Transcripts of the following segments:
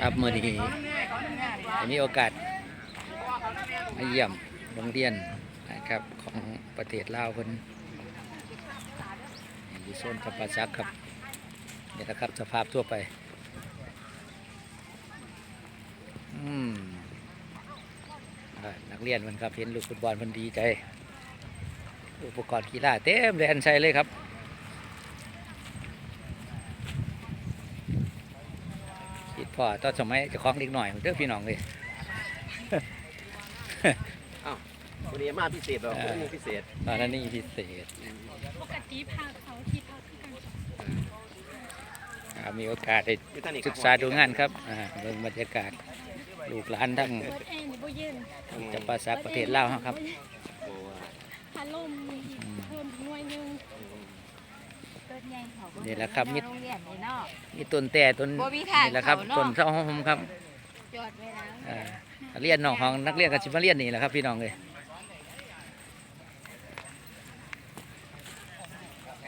ครับเมื่อนี้มีโอกาสมาเยี่ยมโรงเรียนนะครับของประเทศลาวเพิ่นอยู่โซนกับปาซักครับนี่แหละครับสภาพทั่วไปอืมนักเรียนมันครับเห็นลูกฟุตบอลมันดีใจ อุปกรณ์กีฬาเต็มเลยอันใส่เลยครับ คิดพ่อตอนสมัยเจะคล้าของเด็กหน่อยเด้อพี่น้องเลยวันนี้มาพิเศษหรอเออวันนี้พิเศษตอนนั้นนี่พิเศษปกติพาเขาที่พักคือกันอ่ามีโอกาสได้อยู่ท่านนี่ศึกษาดูงานครับอ่าเบิ่งบรรยากาศลูกหลานทั้งเบิดแอร์นี่บ่เย็นจับภาษาประเทศลาวครับโอ้พัดลมมีอีกเพิ่มหน่วยหนึง ต้นใหญ่เขา นี่แหละครับมิโรงเรียนนี่เนาะ มีต้นแต่ต้นบ่มีทางนี่แหละครับเขาเนาะ ต้นเสาหอมครับจอดไว้แล้วอ่าเรียนน้องของนักเรียนกับชิมาเรียนนี่แหละครับพี่น้องเลย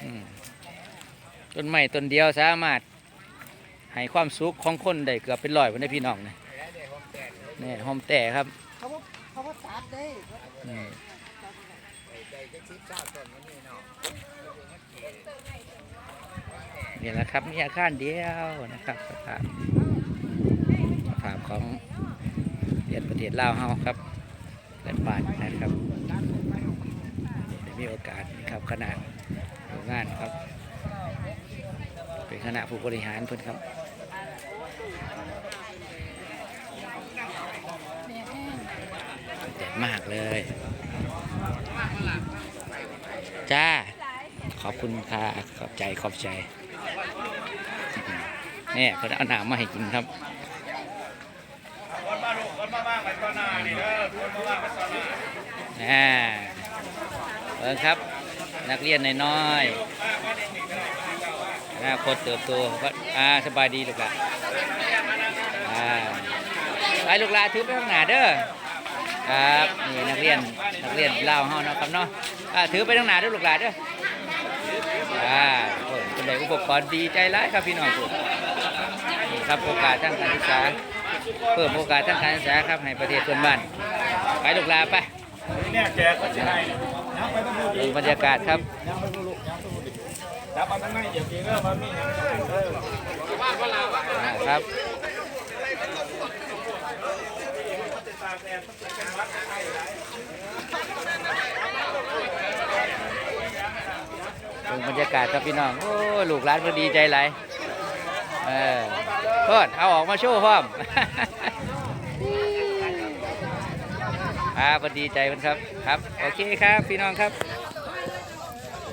อืมต้นไม้ต้นเดียวสามารถให้ความสุขของคนได้เกือบเป็นร้อยวันได้พี่น้องเนี่ยนี่หอมแต่ครับเขาบ่เขาบ่ตัดเด้นี่ นี่แหละครับ มีอาคารเดียวนะครับสภาพสภาพของเรียนประเทศลาวเฮาครับเกิดบ้านนะครับได้มีโอกาสครับคณะดูงานครับ เป็นคณะผู้บริหารเพื่อนครับแดดแห้งเด็ดมากเลย จ้า ขอบคุณค่ะ ขอบใจ ขอบใจ นี่เพิ่นเอาหน้ำมาให้กินครับอ่าเบิ่งครับ นักเรียนน้อยๆอนาคตเติบโตก็อ่าสบายดีลูกหละอ่าไปลูกหลานถือไปข้างหน้าเด้อครับนี่นักเรียนนักเรียนเล่าวเฮาเนาะครับเนาะอ่าถือไปทางหน้าด้วยลูกหลานเด้อ อ่าโอ้ยเป็นไดอุปกรณ์ดีใจร้ายครับพี่น้องผมนี่ครับโอกาสทางการศึกษาเพิ่มโอกาสทางการศึกษาครับให้ประเทศเพื่อนบ้านไปลูกลาไปเนี่ยแจกก็จะให้ดูบรรยากาศครับน้ำไปดูลูกน้ำไปดูดีจับเอาทั้งในอย่ากินเออมันมีอย่างเออ อ่าครับดูบรรยากาศครับพี่น้อง โอ้ลูกหลานเพิ่นดีใจหลายเออโทษเอาออกมาโชว์พร้อม อ่าพอดีใจมันครับ ครับ โอเคครับ พี่น้องครับ